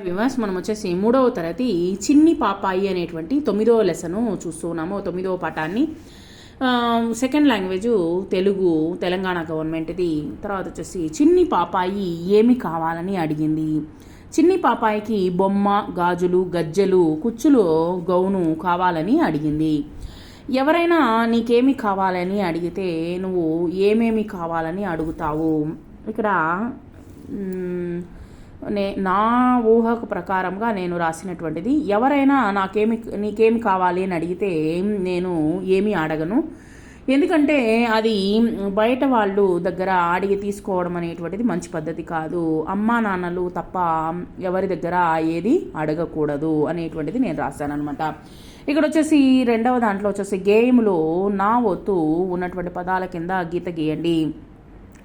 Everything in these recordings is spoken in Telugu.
వివాస్ మనం వచ్చేసి మూడవ తరగతి చిన్ని పాపాయి అనేటువంటి తొమ్మిదవ లెసను చూస్తున్నాము తొమ్మిదవ పాఠాన్ని. సెకండ్ లాంగ్వేజ్ తెలుగు తెలంగాణ గవర్నమెంట్ది. తర్వాత వచ్చేసి చిన్ని పాపాయి ఏమి కావాలని అడిగింది. చిన్ని పాపాయికి బొమ్మ గాజులు గజ్జెలు కుచ్చులు గౌను కావాలని అడిగింది. ఎవరైనా నీకేమి కావాలని అడిగితే నువ్వు ఏమేమి కావాలని అడుగుతావు? ఇక్కడ నే నా ఊహకు ప్రకారంగా నేను రాసినటువంటిది. ఎవరైనా నాకేమి నీకేమి కావాలి అని అడిగితే నేను ఏమీ అడగను. ఎందుకంటే అది బయట వాళ్ళు దగ్గర అడిగి తీసుకోవడం అనేటువంటిది మంచి పద్ధతి కాదు. అమ్మా నాన్నలు తప్ప ఎవరి దగ్గర ఏది అడగకూడదు అనేటువంటిది నేను రాశాను అనమాట ఇక్కడ వచ్చేసి రెండవ దాంట్లో వచ్చేసి గేమ్లో నా ఒత్తు ఉన్నటువంటి పదాల కింద గీత గీయండి.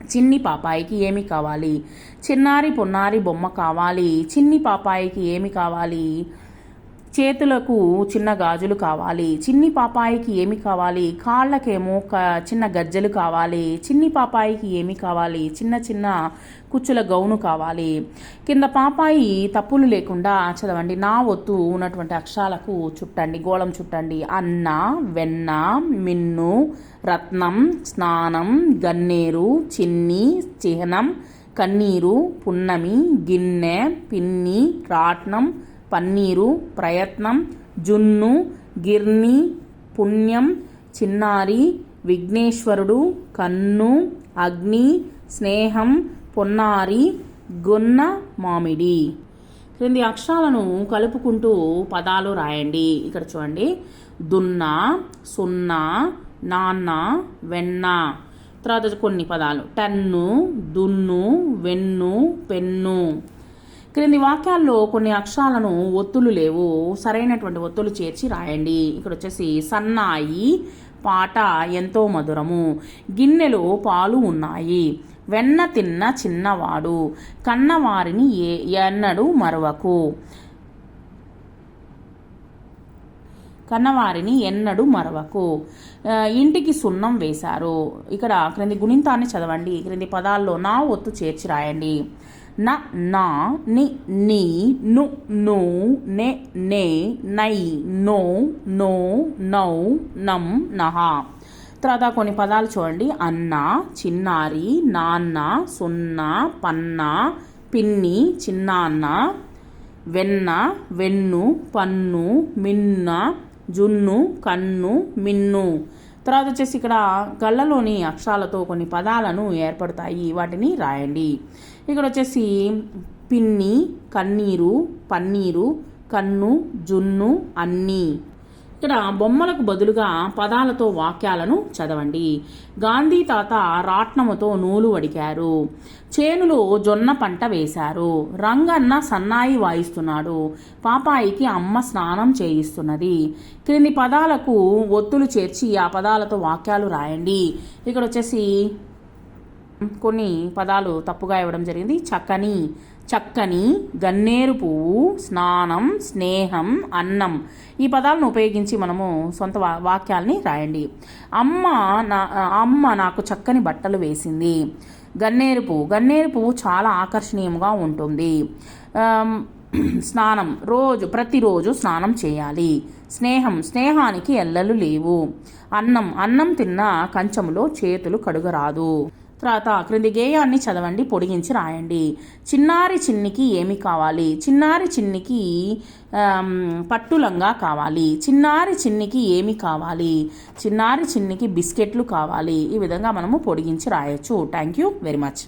చిన్ని పాపాయికి ఏమి కావాలి? చిన్నారి పొన్నారి బొమ్మ కావాలి. చిన్ని పాపాయికి ఏమి కావాలి? చేతులకు చిన్న గాజులు కావాలి చిన్ని పాపాయికి ఏమి కావాలి కాళ్ళకేమో చిన్న గజ్జలు కావాలి చిన్ని పాపాయికి ఏమి కావాలి చిన్న చిన్న కుచ్చుల గౌను కావాలి. కింద పాపాయి తప్పులు లేకుండా చదవండి నా ఒత్తు ఉన్నటువంటి అక్షరాలకు చుట్టండి గోళం చుట్టండి. అన్న వెన్న మిన్ను రత్నం స్నానం గన్నేరు చిన్ని చిహ్నం కన్నీరు పున్నమి గిన్నె పిన్ని రాట్నం పన్నీరు ప్రయత్నం జున్ను గిర్ని పుణ్యం చిన్నారి విఘ్నేశ్వరుడు కన్ను అగ్ని స్నేహం పొన్నారి గొన్న మామిడి. క్రింది అక్షరాలను కలుపుకుంటూ పదాలు రాయండి. ఇక్కడ చూడండి. దున్న సున్నా నాన్న వెన్న. తర్వాత కొన్ని పదాలు. టన్ను దున్ను వెన్ను పెన్ను. క్రింది వాక్యాల్లో కొన్ని అక్షరాలను ఒత్తులు లేవు. సరైనటువంటి ఒత్తులు చేర్చి రాయండి. ఇక్కడ వచ్చేసి సన్నాయి పాట ఎంతో మధురము. గిన్నెలో పాలు ఉన్నాయి. వెన్న తిన్న చిన్నవాడు. కన్నవారిని ఏ ఎన్నడు మరవకు. కన్నవారిని ఎన్నడు మరవకు. ఇంటికి సున్నం వేశారు. ఇక్కడ క్రింది గుణింతాన్ని చదవండి. క్రింది పదాల్లో నా ఒత్తు చేర్చి రాయండి. న నా ని నీ ను ను నే నే నై నో నో నౌ నం నహ. తర్వాత కొన్ని పదాలు చూడండి. అన్న చిన్నారి నాన్న సున్నా పన్న పిన్ని చిన్నాన్న వెన్న వెన్ను పన్ను మిన్న జున్ను కన్ను మిన్ను. తర్వాత వచ్చేసి ఇక్కడ గళ్ళలోని అక్షరాలతో కొన్ని పదాలను ఏర్పడతాయి. వాటిని రాయండి. ఇక్కడ వచ్చేసి పిన్ని కన్నీరు పన్నీరు కన్ను జున్ను అన్నీ. ఇక్కడ బొమ్మలకు బదులుగా పదాలతో వాక్యాలను చదవండి. గాంధీ తాత రాట్నముతో నూలు వడికారు. చేనులో జొన్న పంట వేశారు. రంగన్న సన్నాయి వాయిస్తున్నాడు. పాపాయికి అమ్మ స్నానం చేయిస్తున్నది. క్రింది పదాలకు ఒత్తులు చేర్చి ఆ పదాలతో వాక్యాలు రాయండి. ఇక్కడ వచ్చేసి కొన్ని పదాలు తప్పుగా ఇవ్వడం జరిగింది. చక్కని చక్కని గన్నేరు పువ్వు స్నానం స్నేహం అన్నం ఈ పదాలను ఉపయోగించి మనము సొంత వా- వాక్యాల్ని రాయండి. అమ్మ నా అమ్మ నాకు చక్కని బట్టలు వేసింది. గన్నేరు పువ్వు గన్నేరు పువ్వు చాలా ఆకర్షణీయంగా ఉంటుంది. స్నానం రోజు ప్రతిరోజు స్నానం చేయాలి. స్నేహం స్నేహానికి ఎల్లలు లేవు. అన్నం అన్నం తిన్న కంచములో చేతులు కడుగరాదు. తర్వాత క్రింది గేయాన్ని చదవండి పొడిగించి రాయండి. చిన్నారి చిన్నికి ఏమి కావాలి? చిన్నారి చిన్నికి పట్టులంగా కావాలి. చిన్నారి చిన్నికి ఏమి కావాలి? చిన్నారి చిన్నికి బిస్కెట్లు కావాలి. ఈ విధంగా మనము పొడిగించి రాయొచ్చు. Thank you very much